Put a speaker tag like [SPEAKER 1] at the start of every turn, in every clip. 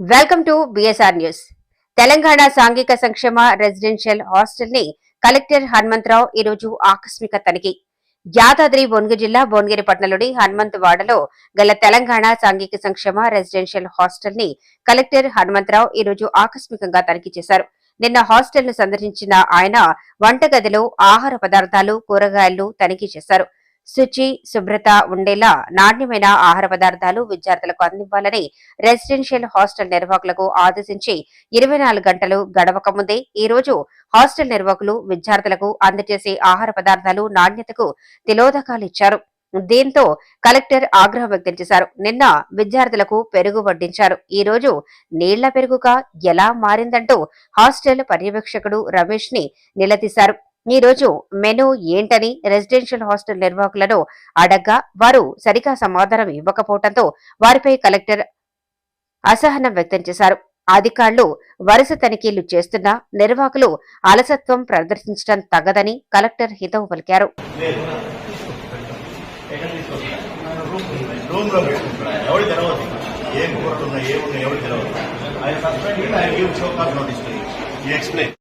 [SPEAKER 1] Welcome to BSR news Telangana సాంఘిక సంక్షేమ residential హాస్టల్ని collector Hanumantharao ఈరోజు ఆకస్మిక తనిఖీ. యాదాద్రి భువనగిరి జిల్లా భువనగిరి పట్టణంలోని హనుమంత్ వాడలో గల తెలంగాణ సాంఘిక సంక్షేమ రెసిడెన్షియల్ హాస్టల్ని కలెక్టర్ హనుమంతరావు ఈరోజు ఆకస్మికంగా తనిఖీ చేశారు. నిన్న హాస్టల్ను సందర్శించిన ఆయన వంటగదిలో ఆహార పదార్థాలు కూరగాయలు తనిఖీ చేశారు. శుచి శుభ్రత ఉండేలా నాణ్యమైన ఆహార పదార్థాలు విద్యార్థులకు అందివ్వాలని రెసిడెన్షియల్ హాస్టల్ నిర్వాహకులకు ఆదేశించి ఇరవై నాలుగు గంటలు గడవక ముందే ఈ రోజు హాస్టల్ నిర్వాహకులు విద్యార్థులకు అందజేసే ఆహార పదార్థాలు నాణ్యతకు తిలోదకాలు ఇచ్చారు. దీంతో కలెక్టర్ ఆగ్రహం వ్యక్తం చేశారు. నిన్న విద్యార్థులకు పెరుగు వడ్డించారు. ఈ రోజు నీళ్ళ పెరుగుగా ఎలా మారిందంటూ హాస్టల్ పర్యవేక్షకుడు రమేష్ని నిలదీశారు. ఈ రోజు మెను ఏంటని రెసిడెన్షియల్ హాస్టల్ నిర్వాహకులను అడగ్గా వారు సరిగా సమాధానం ఇవ్వకపోవడంతో వారిపై కలెక్టర్ అసహనం వ్యక్తం చేశారు. అధికారులు వరుస తనిఖీలు చేస్తున్నా నిర్వాహకులు అలసత్వం ప్రదర్శించడం తగదని కలెక్టర్ హితవు పలికారు.
[SPEAKER 2] ఎక్స్ప్లెయిన్?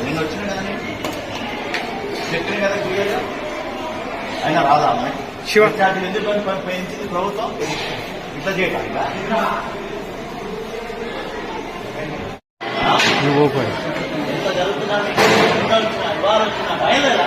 [SPEAKER 2] నిన్న వచ్చిన కదా? చెప్పిన కదా క్లియర్గా అయినా రాదా అమ్మాయి
[SPEAKER 3] శివ.
[SPEAKER 2] విద్యార్థులు ఎందుకు పెంచింది ప్రభుత్వం ఇట్లా
[SPEAKER 3] పోయి
[SPEAKER 2] ఎంత జరుగుతున్నా ఎంత వచ్చినా ఇవాళ వచ్చినా భయం లేదా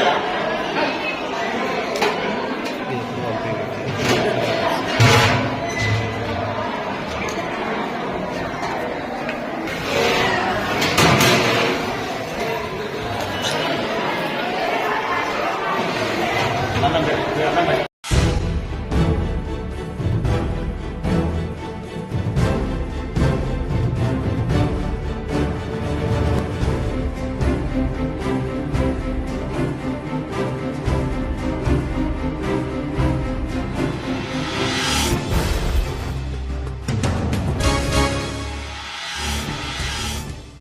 [SPEAKER 2] 慢慢给不要慢慢